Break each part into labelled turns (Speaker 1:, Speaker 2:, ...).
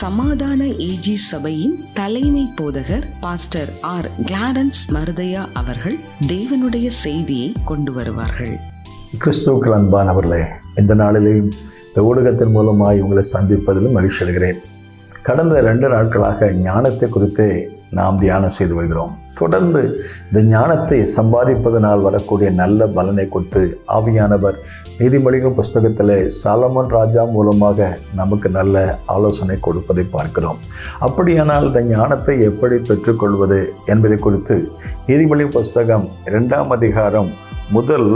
Speaker 1: சமாதான ஏஜி சபையின் தலைமை போதகர் பாஸ்டர் ஆர் கிளாரன்ஸ் மருதையா அவர்கள் தேவனுடைய செய்தியை கொண்டு வருவார்கள்.
Speaker 2: கிறிஸ்துவுக்கள் அன்பானவர்களே இந்த நாளிலேயும் இந்த ஊடகத்தின் மூலமாய் உங்களை சந்திப்பதிலும் மகிழ்ச்சி அடைகிறேன். கடந்த ரெண்டு நாட்களாக ஞானத்தை குறித்து நாம் தியானம் செய்து வருகிறோம். தொடர்ந்து இந்த ஞானத்தை சம்பாதிப்பதனால் வரக்கூடிய நல்ல பலனை கொடுத்து ஆவியானவர் நீதிமொழிகள் புஸ்தகத்தில் சாலமன் ராஜா மூலமாக நமக்கு நல்ல ஆலோசனை கொடுப்பதை பார்க்கிறோம். அப்படியானால் இந்த ஞானத்தை எப்படி பெற்றுக்கொள்வது என்பதை குறித்து நீதிமொழி புஸ்தகம் இரண்டாம் அதிகாரம் முதல்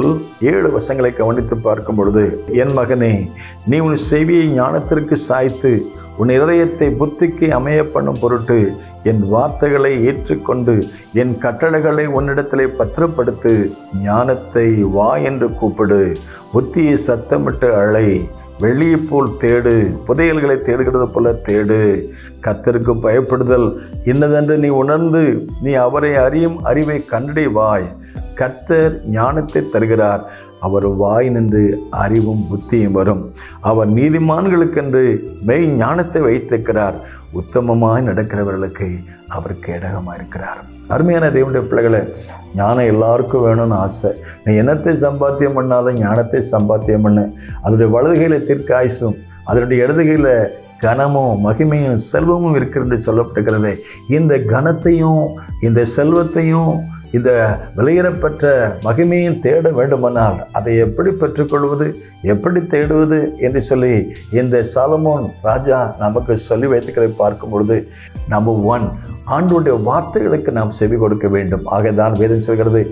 Speaker 2: ஏழு வசங்களை கவனித்து பார்க்கும் பொழுது என் மகனே நீ உன் செவியை ஞானத்திற்கு சாய்த்து உன் இதயத்தை புத்திக்கு அமைய பண்ணும் பொருட்டு என் வார்த்தைகளை ஏற்றுக்கொண்டு என் கட்டளைகளை உன்னிடத்திலே பத்திரப்படுத்து ஞானத்தை வா என்று கூப்பிடு. புத்தியை சத்தமிட்டு அழை. வெளியே போல் தேடு. புதையல்களை தேடுகிறது போல தேடு. கத்தருக்கு பயப்படுதல் இன்னதென்று நீ உணர்ந்து நீ அவரை அறியும் அறிவை கண்டடைவாய். கத்தர் ஞானத்தை தருகிறார். அவர் வாய் நின்று அறிவும் புத்தியும் வரும். அவர் நீதிமான்களுக்கென்று மெய் ஞானத்தை வைத்திருக்கிறார். உத்தமமாய் நடக்கிறவர்களுக்கு அவர் கேடகமாக இருக்கிறார் அருமையான தேவனுடைய பிள்ளைகளை ஞானம் எல்லாருக்கும் வேணும்னு ஆசை. நீ என்னத்தை சம்பாத்தியம் பண்ணாலும் ஞானத்தை சம்பாத்தியம் பண்ணு. அதனுடைய வலதுகையில் தீர்க்காயுசும் அதனுடைய இடதுகையில் கனமும் மகிமையும் செல்வமும் இருக்கிறது சொல்லப்படுகிறது இந்த கனத்தையும் இந்த செல்வத்தையும் இந்த விலையிறப்பற்ற மகிமையும் தேட வேண்டுமானால் அதை எப்படி பெற்றுக்கொள்வது எப்படி தேடுவது என்று சொல்லி இந்த சாலமோன் ராஜா நமக்கு சொல்லி வைத்துக்களை பார்க்கும் பொழுது நம்பர் ஒன் ஆண்டுடைய வார்த்தைகளுக்கு நாம் செவி கொடுக்க வேண்டும். ஆகதான் வேதம் சொல்கிறது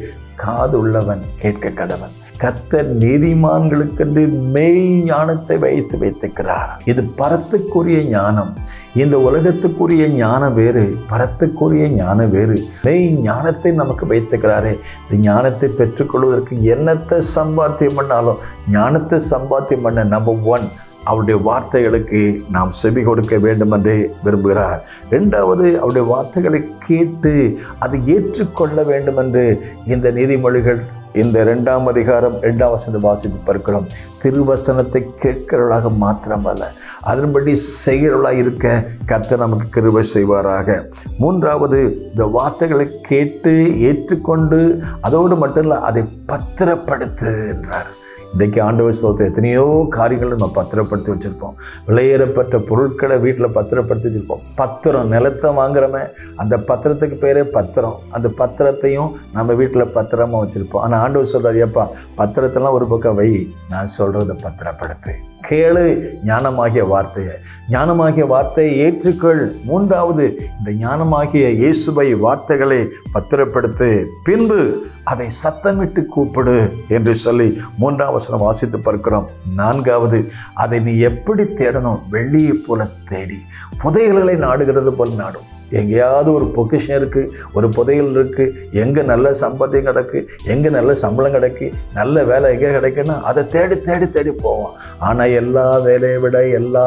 Speaker 2: காது உள்ளவன் கேட்க கடவன். கத்த நீதிமான்களுக்கென்று மெய் ஞானத்தை வைத்து வைத்திருக்கிறார். இது பரத்துக்குரிய ஞானம். இந்த உலகத்துக்குரிய ஞானம் வேறு பரத்துக்குரிய ஞானம் வேறு. மெய் ஞானத்தை நமக்கு வைத்துக்கிறாரே. இந்த ஞானத்தை பெற்றுக்கொள்வதற்கு என்னத்தை சம்பாத்தியம் பண்ணாலும் ஞானத்தை சம்பாத்தியம் பண்ண நம்பர் ஒன் அவருடைய வார்த்தைகளுக்கு நாம் செவி கொடுக்க வேண்டும் என்று விரும்புகிறார். ரெண்டாவது அவருடைய வார்த்தைகளை கேட்டு அதை ஏற்றுக்கொள்ள வேண்டும் என்று இந்த நீதிமொழிகள் இந்த ரெண்டாம் அதிகாரம் ரெண்டாம் வசனத்தை வாசித்து பார்க்கிறோம் திருவசனத்தை மாத்திரம் மாத்திரமல்ல. அதன்படி செய்கிறவளாக இருக்க கர்த்தர் நமக்கு கிருபை செய்வாராக. மூன்றாவது இந்த வார்த்தைகளை கேட்டு ஏற்றுக்கொண்டு அதோடு மட்டும் இல்லை அதை பத்திரப்படுத்து என்றார் இன்றைக்கு ஆண்டவர் ஸ்தோத்திரம். எத்தனையோ காரியங்களை நம்ம பத்திரப்படுத்தி வச்சுருப்போம். விலையேறப்பட்ட பொருட்களை வீட்டில் பத்திரப்படுத்தி வச்சுருப்போம். பத்திரம் நிலத்தை வாங்குறோமே அந்த பத்திரத்துக்கு பேரே பத்திரம். அந்த பத்திரத்தையும் நம்ம வீட்டில் பத்திரமாக வச்சுருப்போம். ஆனால் ஆண்டவர் சொல்கிறார் ஏப்பா பத்திரத்தெல்லாம் ஒரு பக்கம் வை. நான் சொல்கிறத பத்திரப்படுத்து. கேளு ஞானமாகிய வார்த்தையை. ஞானமாகிய வார்த்தையை ஏற்றுக்கொள். மூன்றாவது இந்த ஞானமாகிய இயேசுபை வார்த்தைகளை பத்திரப்படுத்து. பின்பு அதை சத்தமிட்டு கூப்பிடு என்று சொல்லி மூன்றாம் வசனம் வாசித்து பார்க்கிறோம். நான்காவது அதை நீ எப்படி தேடணும்? வெள்ளியை போல தேடி. புதையல்களை நாடுகிறது போல் நாடும். எங்கேயாவது ஒரு பொக்கிஷன் இருக்குது ஒரு புதையல் இருக்குது எங்கே நல்ல சம்பாத்தியம் கிடக்கு எங்கே நல்ல சம்பளம் கிடைக்கு நல்ல வேலை எங்கே கிடைக்குன்னா அதை தேடி தேடி தேடி போவோம். ஆனால் எல்லா வேலையை விட எல்லா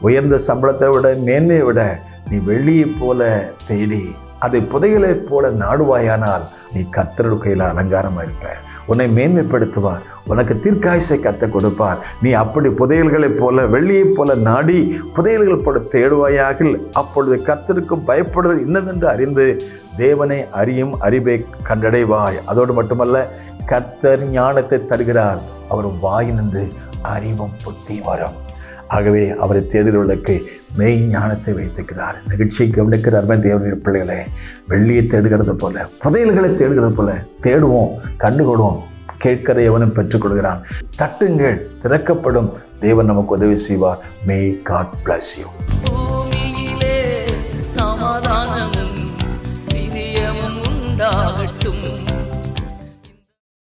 Speaker 2: உயர்ந்த சம்பளத்தை விட மேன்மையை விட நீ வெள்ளியை போல தேடி அதை புதையலை போல நாடுவாயானால் நீ கத்தருடைய கையில் அலங்காரமாக இருப்ப உன்னை மேன்மைப்படுத்துவார். உனக்கு தீர்க்காயசை கத்த கொடுப்பார். நீ அப்படி புதையல்களைப் போல வெள்ளியைப் போல நாடி புதையல்கள் போல தேடுவாயாக அப்பொழுது கத்தருக்கும் பயப்படுவது இன்னதென்று அறிந்து தேவனை அறியும் அறிவை கண்டடைவாய். அதோடு மட்டுமல்ல கத்தர் ஞானத்தை தருகிறார். அவர் வாய் நின்று அறிவும் புத்தி வரும். ஆகவே அவரை தேடுகிறவர்களுக்கு மெய் ஞானத்தை வைத்திருக்கிறார். நிகழ்ச்சியை கவனிக்கிற அருமை தேவனுடைய பிள்ளைகளை வெள்ளியை தேடுகிறது போல புதையல்களை தேடுகிறது போல தேடுவோம் கண்டுகொடுவோம் கேட்கிற எவனும் பெற்றுக்கொள்கிறான். தட்டுங்கள் திறக்கப்படும் தேவன் நமக்கு உதவி செய்வார். மே காட் பிளஸ் யூ
Speaker 3: சமாதானமும் உண்டாகட்டும்.